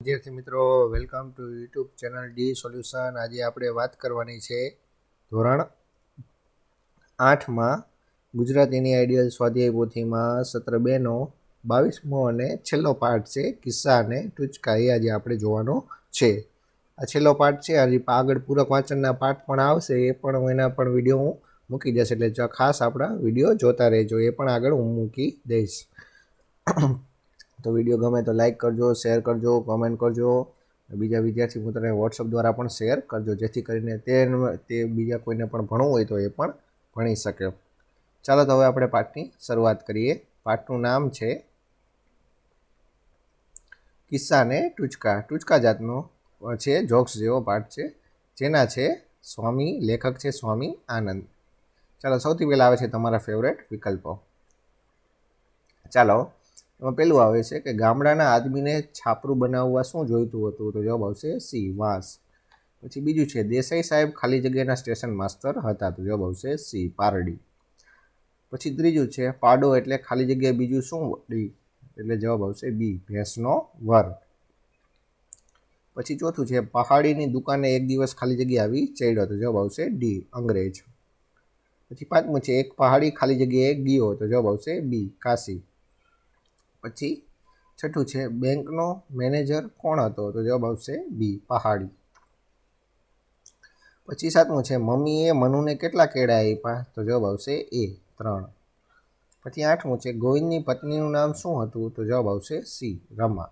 વિદ્યાર્થી મિત્રો welcome to YouTube channel D solution આજે આપણે વાત કરવાની છે ધોરણ આઠમાં ગુજરાતીની આઈડિયલ સ્વાધ્યાય પોથીમાં સત્ર બેનો બાવીસમો અને છેલ્લો પાઠ છે કિસ્સા અને ટૂચકા એ આજે આપણે જોવાનો છે. આ છેલ્લો પાઠ છે. હજી આગળ પૂરક વાંચનના પાઠ પણ આવશે. એ પણ હું એના પણ વીડિયો હું મૂકી દઈશ. એટલે ખાસ આપણા વીડિયો જોતા રહેજો. એ પણ આગળ હું મૂકી દઈશ. તો વીડિયો ગમે તો લાઇક કરજો શેર કરજો કોમેન્ટ કરજો. બીજા વિદ્યાર્થી મિત્રોને વોટ્સઅપ દ્વારા પણ શેર કરજો, જેથી કરીને તે તે બીજા કોઈને પણ ભણવું હોય તો એ પણ ભણી શકે. ચાલો તો હવે આપણે પાઠની શરૂઆત કરીએ. પાઠનું નામ છે કિસ્સાને ટૂચકા. ટૂચકા જાતનો છે, જોક્સ જેવો પાઠ છે, જેના છે સ્વામી, લેખક છે સ્વામી આનંદ. ચાલો સૌથી પહેલાં આવે છે તમારા ફેવરેટ વિકલ્પો. ચાલો એમાં પહેલું આવે છે કે ગામડાના આદમીને છાપરું બનાવવા શું જોઈતું હતું? તો જવાબ આવશે સી, વાંસ. પછી બીજું છે, દેસાઈ સાહેબ ખાલી જગ્યાના સ્ટેશન માસ્તર હતા. તો જવાબ આવશે સી, પારડી. પછી ત્રીજું છે, પાડો એટલે ખાલી જગ્યાએ બીજું શું ડી એટલે જવાબ આવશે બી, ભેંસનો વર. પછી ચોથું છે, પહાડીની દુકાને એક દિવસ ખાલી જગ્યા આવી ચડ્યો. તો જવાબ આવશે ડી, અંગ્રેજ. પછી પાંચમું છે, એક પહાડી ખાલી જગ્યાએ ગયો. તો જવાબ આવશે બી, કાશી. પછી છઠ્ઠું છે, બેંકનો મેનેજર કોણ હતો? તો જવાબ આવશે બી, પહાડી. પછી સાતમું છે, મમ્મીએ મનુને કેટલા કેળા આપ્યા? તો જવાબ આવશે એ, ત્રણ. પછી આઠમું છે, ગોવિંદની પત્નીનું નામ શું હતું? તો જવાબ આવશે સી, રમા.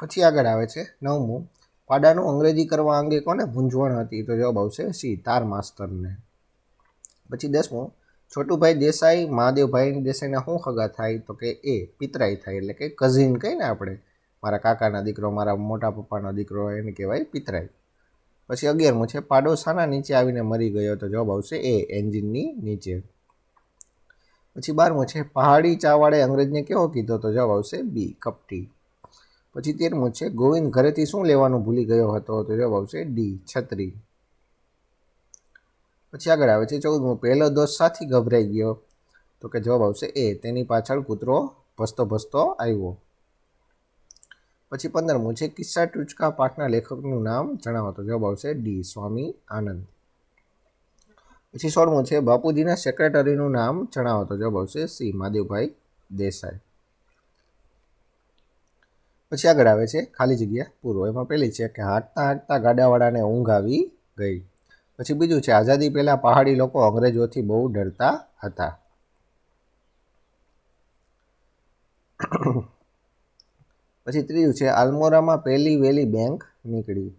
પછી આગળ આવે છે, નવમું. પાડાનું અંગ્રેજી કરવા અંગે કોને મૂંઝવણ હતી? તો જવાબ આવશે સી તાર માસ્તરને પછી દસમું છોટુભાઈ દેસાઈ મહાદેવભાઈ દેસાઈના શું ખગા થાય તો કે એ, પિતરાઈ થાય એટલે કે કઝિન કહીને આપણે. મારા કાકાના દીકરો, મારા મોટા પપ્પાનો દીકરો એને કહેવાય પિતરાઈ. પછી અગિયારમું છે પાડો શાના નીચે આવીને મરી ગયો તો જવાબ આવશે એ, એન્જિનની નીચે. પછી બારમું છે, પહાડી ચાવાળે અંગ્રેજને કેવો કીધો તો જવાબ આવશે બી, કપટી. પછી તેરમું છે, ગોવિંદ ઘરેથી શું લેવાનું ભૂલી ગયો હતો તો જવાબ આવશે ડી, છત્રી. પછી આગળ આવે છે ચૌદમું. પહેલો દોસ્ત સાથી ગભરાઈ ગયો. તો કે જવાબ આવશે એ. તેની પાછળ કૂતરો ભસતો ભસતો આવ્યો. પછી પંદરમું છે કિસ્સા ટૂચકા પાઠના લેખકનું નામ જણાવો. તો જવાબ આવશે ડી. સ્વામી આનંદ. પછી સોળમું છે બાપુજીના સેક્રેટરીનું નામ જણાવો. તો જવાબ આવશે સી. મહાદેવભાઈ દેસાઈ. પછી આગળ આવે છે ખાલી જગ્યા પૂરો એમાં પહેલી છે કે હાંકતા હાંકતા ગાડાવાળાને ઊંઘ આવી ગઈ. પછી બીજું છે, આઝાદી પહેલાં પહાડી લોકો અંગ્રેજોથી બહુ ડરતા હતા. પછી ત્રીજું છે, આલમોરામાં પહેલી વહેલી બેંક નીકળી.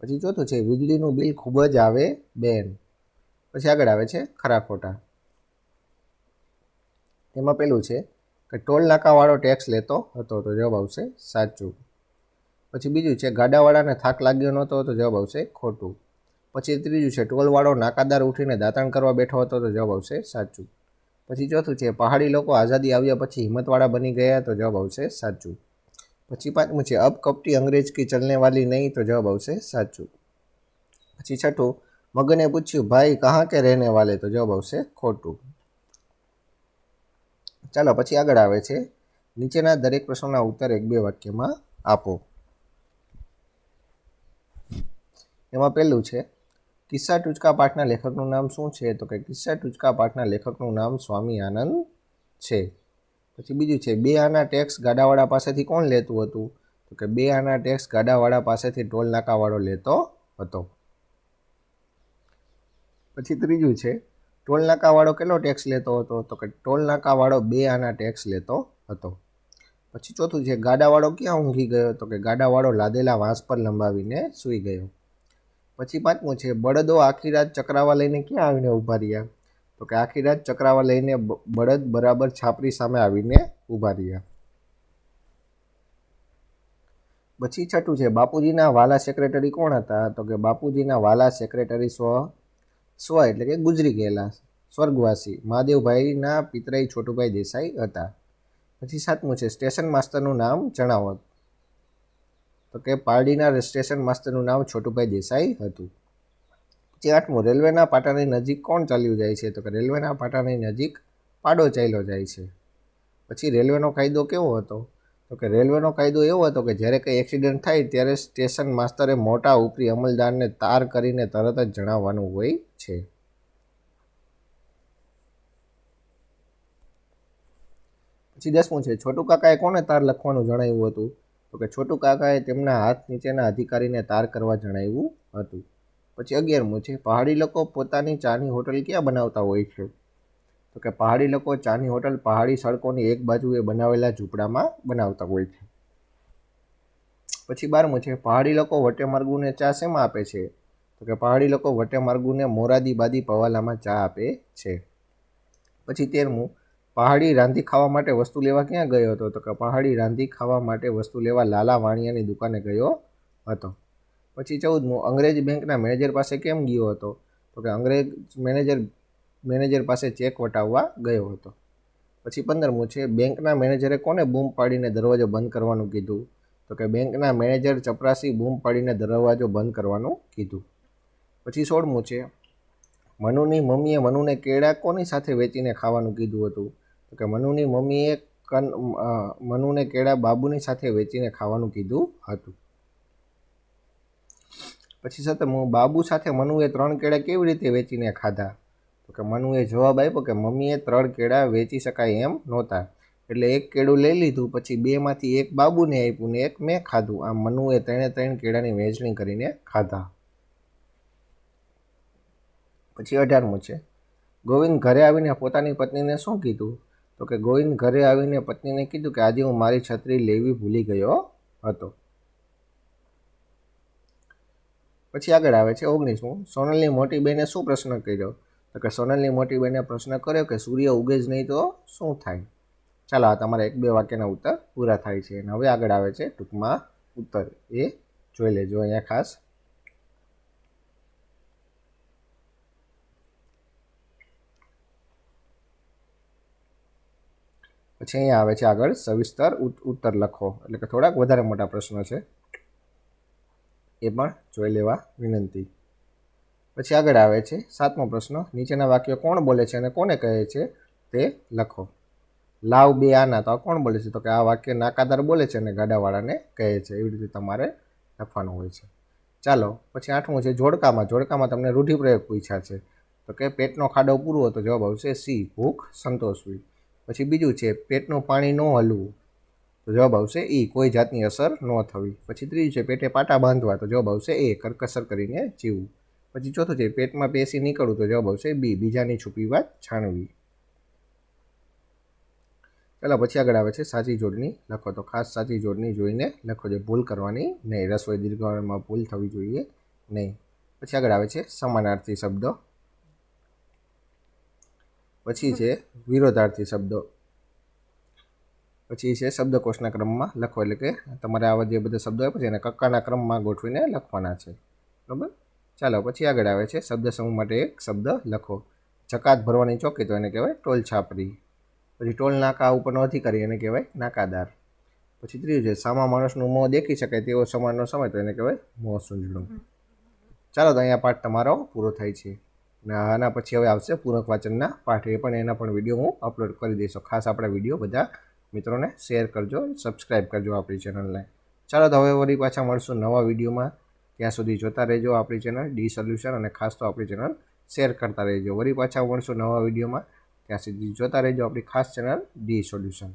પછી ચોથું છે, વીજળીનું બિલ ખૂબ જ આવે બેન. પછી આગળ આવે છે, ખરા ખોટા. એમાં પેલું છે કે ટોલ નાકાવાળો ટેક્સ લેતો હતો તો જવાબ આવશે સાચું. પછી બીજું છે, ગાડાવાળાને થાક લાગ્યો નહોતો તો જવાબ આવશે ખોટું. પછી ત્રીજું છે, ટોલવાળો નાકાદાર ઉઠીને દાતાણ કરવા બેઠો હતો તો જવાબ આવશે સાચું. પછી ચોથું છે, પહાડી લોકો આઝાદી આવ્યા પછી હિંમતવાળા બની ગયા તો જવાબ આવશે સાચું. પછી પાંચમું છે, અબ કપટી અંગ્રેજ કી ચલને વાલી નહીં તો જવાબ આવશે સાચું. પછી છઠ્ઠું, મગને પૂછ્યું, ભાઈ, કહાં કે રહેને વાલે? તો જવાબ આવશે ખોટું. ચાલો, પછી આગળ આવે છે. નીચેના દરેક પ્રશ્નોના ઉત્તર એક બે વાક્યમાં આપો. એમાં પહેલું છે કિસ્સા ટૂચકા પાઠના લેખકનું નામ શું છે? તો કે કિસ્સા ટૂચકા પાઠના લેખકનું નામ સ્વામી આનંદ છે. પછી બીજું છે, બે આના ટેક્સ ગાડાવાળા પાસેથી કોણ લેતું હતું? તો કે બે આના ટેક્સ ગાડાવાળા પાસેથી ટોલ નાકાવાળો લેતો હતો. પછી ત્રીજું છે, ટોલ નાકાવાળો કેટલો ટેક્સ લેતો હતો? તો કે ટોલ નાકાવાળો બે આના ટેક્સ લેતો હતો. પછી ચોથું છે, ગાડાવાળો ક્યાં ઊંઘી ગયો? તો કે ગાડાવાળો લાદેલા વાંસ પર લંબાવીને સૂઈ ગયો. પછી પાંચમું છે, બળદો આખી રાત ચક્રાવા લઈને ક્યાં આવીને ઊભા રહ્યા? તો કે આખી રાત ચક્રાવા લઈને બળદ બરાબર છાપરી સામે આવીને ઊભા રહ્યા. પછી છઠ્ઠું છે, બાપુજીના વાલા સેક્રેટરી કોણ હતા? તો કે બાપુજીના વાલા સેક્રેટરી સ્વ સ્વ એટલે કે ગુજરી ગયેલા, સ્વર્ગવાસી, મહાદેવભાઈના પિતરાઈ છોટુભાઈ દેસાઈ હતા. પછી સાતમું છે સ્ટેશન માસ્ટરનું નામ જણાવો. તો કે પારડીના સ્ટેશન માસ્તરનું નામ છોટુભાઈ દેસાઈ હતું. પછી આઠમું રેલવેના પાટાની નજીક કોણ ચાલ્યું જાય છે? તો કે રેલવેના પાટાની નજીક પાડો ચાલ્યો જાય છે. પછી રેલવેનો કાયદો કેવો હતો? તો કે રેલવેનો કાયદો એવો હતો કે જ્યારે કંઈ એક્સિડન્ટ થાય ત્યારે સ્ટેશન માસ્તરે મોટા ઉપરી અમલદારને તાર કરીને તરત જ જણાવવાનું હોય છે. પછી દસમું છે, છોટુ કાકાએ કોને તાર લખવાનું જણાવ્યું હતું? તો કે છોટુ કાકાએ તેમના હાથ નીચેના અધિકારીને તાર કરવા જણાવ્યું હતું. પછી અગિયારમું છે, પહાડી લોકો પોતાની ચાની હોટલ ક્યાં બનાવતા હોય છે? તો કે, પહાડી લોકો ચાની હોટલ પહાડી સડકોની એક બાજુએ બનાવેલા ઝૂંપડામાં બનાવતા હોય છે. પછી બારમું છે, પહાડી લોકો વટે માર્ગુને ચા શેમાં આપે છે? તો કે, પહાડી લોકો વટે માર્ગુને મોરાદી બાદી પવાલામાં ચા આપે છે. પછી તેરમું પહાડી રાંધી ખાવા માટે વસ્તુ લેવા ક્યાં ગયો હતો? તો કે પહાડી રાંધી ખાવા માટે વસ્તુ લેવા લાલા વાણિયાની દુકાને ગયો હતો. પછી ચૌદમું અંગ્રેજ બેંકના મેનેજર પાસે કેમ ગયો હતો? તો કે અંગ્રેજ મેનેજર મેનેજર પાસે ચેક વટાવવા ગયો હતો. પછી પંદરમું છે, બેંકના મેનેજરે કોને બૂમ પાડીને દરવાજો બંધ કરવાનું કીધું? તો કે બેંકના મેનેજર ચપરાસી બૂમ પાડીને દરવાજો બંધ કરવાનું કીધું. પછી સોળમું છે, મનુની મમ્મીએ મનુને કેળા કોની સાથે વેચીને ખાવાનું કીધું હતું? કે મનુની મમ્મીએ કન મનુને કેળા બાબુની સાથે વેચીને ખાવાનું કીધું હતું. પછી સાથે બાબુ સાથે મનુએ ત્રણ કેળા કેવી રીતે વેચીને ખાધા? તો કે મનુએ જવાબ આપ્યો કે મમ્મીએ ત્રણ કેળા વેચી શકાય એમ નહોતા. એટલે એક કેળું લઈ લીધું, પછી બેમાંથી એક બાબુને આપ્યું ને એક મેં ખાધું. આમ મનુએ ત્રણે ત્રણ કેળાની વહેંચણી કરીને ખાધા. પછી અઢારમું છે. ગોવિંદ ઘરે આવીને પોતાની પત્નીને શું કીધું? તો કે ગોવિંદ ઘરે આવીને પત્નીને કીધું કે આજે હું મારી છત્રી લેવી ભૂલી ગયો હતો. પછી આગળ આવે છે ઓગણીસમું. સોનલની મોટી બહેને શું પ્રશ્ન કર્યો? તો કે સોનલની મોટી બહેને પ્રશ્ન કર્યો કે સૂર્ય ઉગે જ નહીં તો શું થાય? ચાલો, આ તમારા એક બે વાક્યના ઉત્તર પૂરા થાય છે. અને હવે આગળ આવે છે ટૂંકમાં ઉત્તર. એ જોઈ લેજો, અહીંયા ખાસ પછી અહીંયા આવે છે આગળ, સવિસ્તર ઉત્તર લખો. એટલે કે થોડાક વધારે મોટા પ્રશ્નો છે. એ પણ જોઈ લેવા વિનંતી. પછી આગળ આવે છે સાતમો પ્રશ્ન, નીચેના વાક્યો કોણ બોલે છે અને કોને કહે છે તે લખો. લાવ બે આના, તો કોણ બોલે છે? તો કે આ વાક્ય નાકાદાર બોલે છે અને ગાડાવાળાને કહે છે. એવી રીતે તમારે લખવાનું હોય છે. ચાલો, પછી આઠમું છે જોડકામાં. જોડકામાં તમને રૂઢિપ્રયોગ પૂછ્યા છે. તો કે પેટનો ખાડો પૂરવો, તો જવાબ આવશે સી, ભૂખ સંતોષવી. પછી બીજું છે, પેટનું પાણી ન હલવું. તો જવાબ આવશે એ, કોઈ જાતની અસર ન થવી. પછી ત્રીજું છે, પેટે પાટા બાંધવા, તો જવાબ આવશે એ, કરકસર કરીને જીવવું. પછી ચોથું છે, પેટમાં પેસી નીકળવું, તો જવાબ આવશે બી, બીજાની છુપી વાત જાણવી. ચાલો પછી આગળ આવે છે, સાચી જોડણી લખો. તો ખાસ સાચી જોડણી જોઈને લખો જે ભૂલ કરવાની નહીં, રસોઈ દીર્ઘમાં ભૂલ થવી જોઈએ નહીં. પછી આગળ આવે છે, સમાનાર્થી શબ્દો પછી છે વિરોધાર્થી શબ્દો. પછી છે શબ્દકોશના ક્રમમાં લખો એટલે કે તમારે આવા જે બધા શબ્દો આવે છે એને કક્કાના ક્રમમાં ગોઠવીને લખવાના છે. બરાબર? ચાલો, પછી આગળ આવે છે શબ્દ સમૂહ માટે એક શબ્દ લખો. જકાત ભરવાની ચોકી તો એને કહેવાય ટોલ છાપરી. પછી ટોલ નાકા ઉપરનો અધિકારી એને કહેવાય નાકાદાર. પછી ત્રીજું છે સામા માણસનું મોં દેખી શકાય તેવો સમાનનો સમય તો એને કહેવાય મોં સૂંઝણું. ચાલો, તો અહીંયા પાઠ તમારો પૂરો થાય છે. અને આના પછી હવે આવશે પૂરક વાંચનના પાઠ એ પણ એના પણ વીડિયો હું અપલોડ કરી દઈશ. ખાસ આપણા વીડિયો બધા મિત્રોને શેર કરજો સબસ્ક્રાઈબ કરજો આપણી ચેનલને ચાલો તો હવે વળી પાછા મળશું નવા વિડીયોમાં ત્યાં સુધી જોતા રહેજો આપણી ચેનલ ડી સોલ્યુશન અને ખાસ તો આપણી ચેનલ શેર કરતા રહેજો. વળી પાછા મળશું નવા વિડીયોમાં ત્યાં સુધી જોતા રહેજો આપણી ખાસ ચેનલ ડી સોલ્યુશન